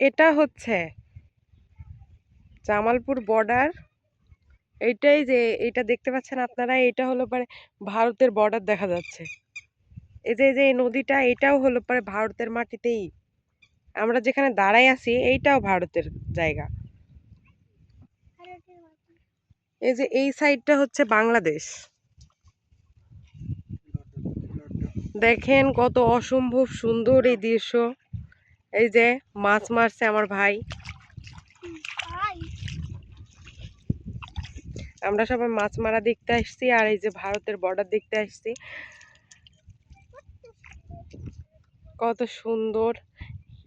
এটা হচ্ছে জামালপুর বর্ডার। এইটাই যে এটা দেখতে পাচ্ছেন আপনারা এটা হলো পরে ভারতের বর্ডার দেখা যাচ্ছে। এই যে যে নদীটা এটাও হলো পরে ভারতের মাটিতেই। আমরা যেখানে দাঁড়াই আছি, এইটাও ভারতের জায়গা। এই যে, এই সাইডটা হচ্ছে বাংলাদেশ। দেখেন কত অসম্ভব সুন্দর এই দৃশ্য। এই যে, মাছ মারছে আমার ভাই। আমরা সবাই মাছ মারা দেখতে আসছি আর এই যে ভারতের বর্ডার দেখতে আসছি। কত সুন্দর,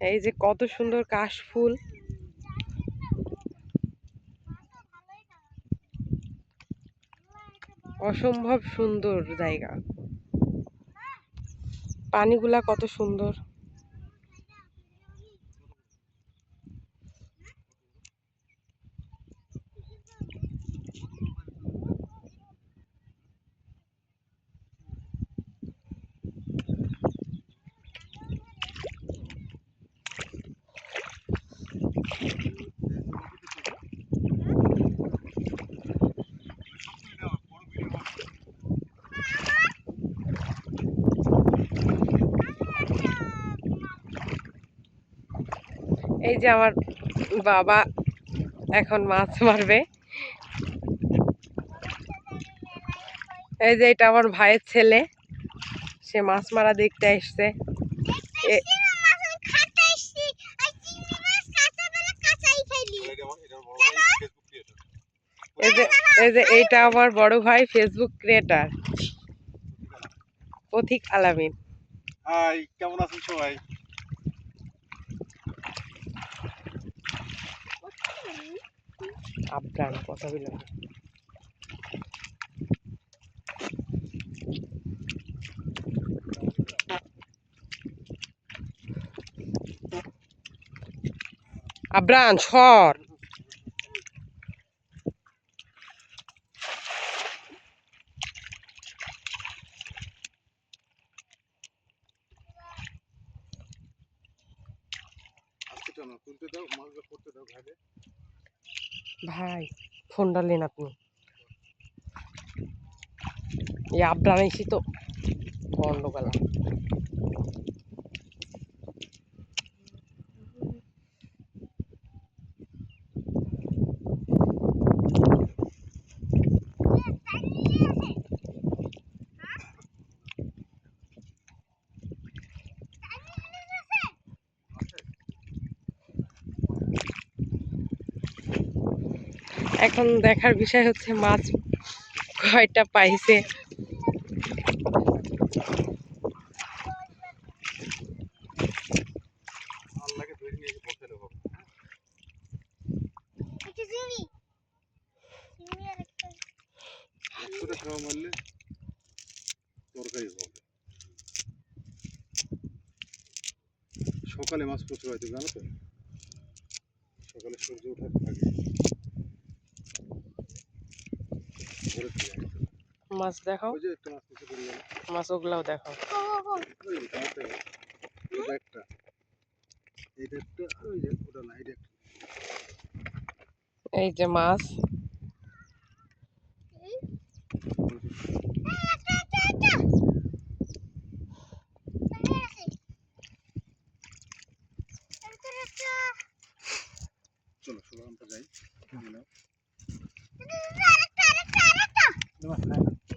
এই যে কত সুন্দর কাশফুল অসম্ভব সুন্দর জায়গা। পানিগুলা কত সুন্দর। এই যে আমার বাবা এখন মাছ মারবে। এই যে এটা আমার ভাইয়ের ছেলে সে মাছ মারা দেখতে আসছে। এ- এই যে এই যে এইটা আমার বড় ভাই ফেসবুক ক্রিয়েটার পথিক আলামিন। হাই কেমন আছেন সবাই? আবরান কথা বললাম আবরান সর। তুলতে দাও মাছগুলো করতে দাও ঘাটে ভাই ফোনটা ডালেন আপনি। এই আবরান এসি তো গন্ডগোল। এখন দেখার বিষয় হচ্ছে মাছ কয়টা পাইছে। সকালে মাছ প্রচুর হয় তুমি জানো তো? সকালে সূর্য ওঠার আগে ভোরের দিকে একদম। মাছ দেখাও ওই যে একটা মাছ নিচে পড়ে গেল মাছ ওগুলাও দেখাও ওই যে তোমারটা এটা একটা এইটা একটা আর ওই যে ওটা না এটা একটা। এই যে মাছ। চলো সবাই আমরা যাই। Ito, hinahanap.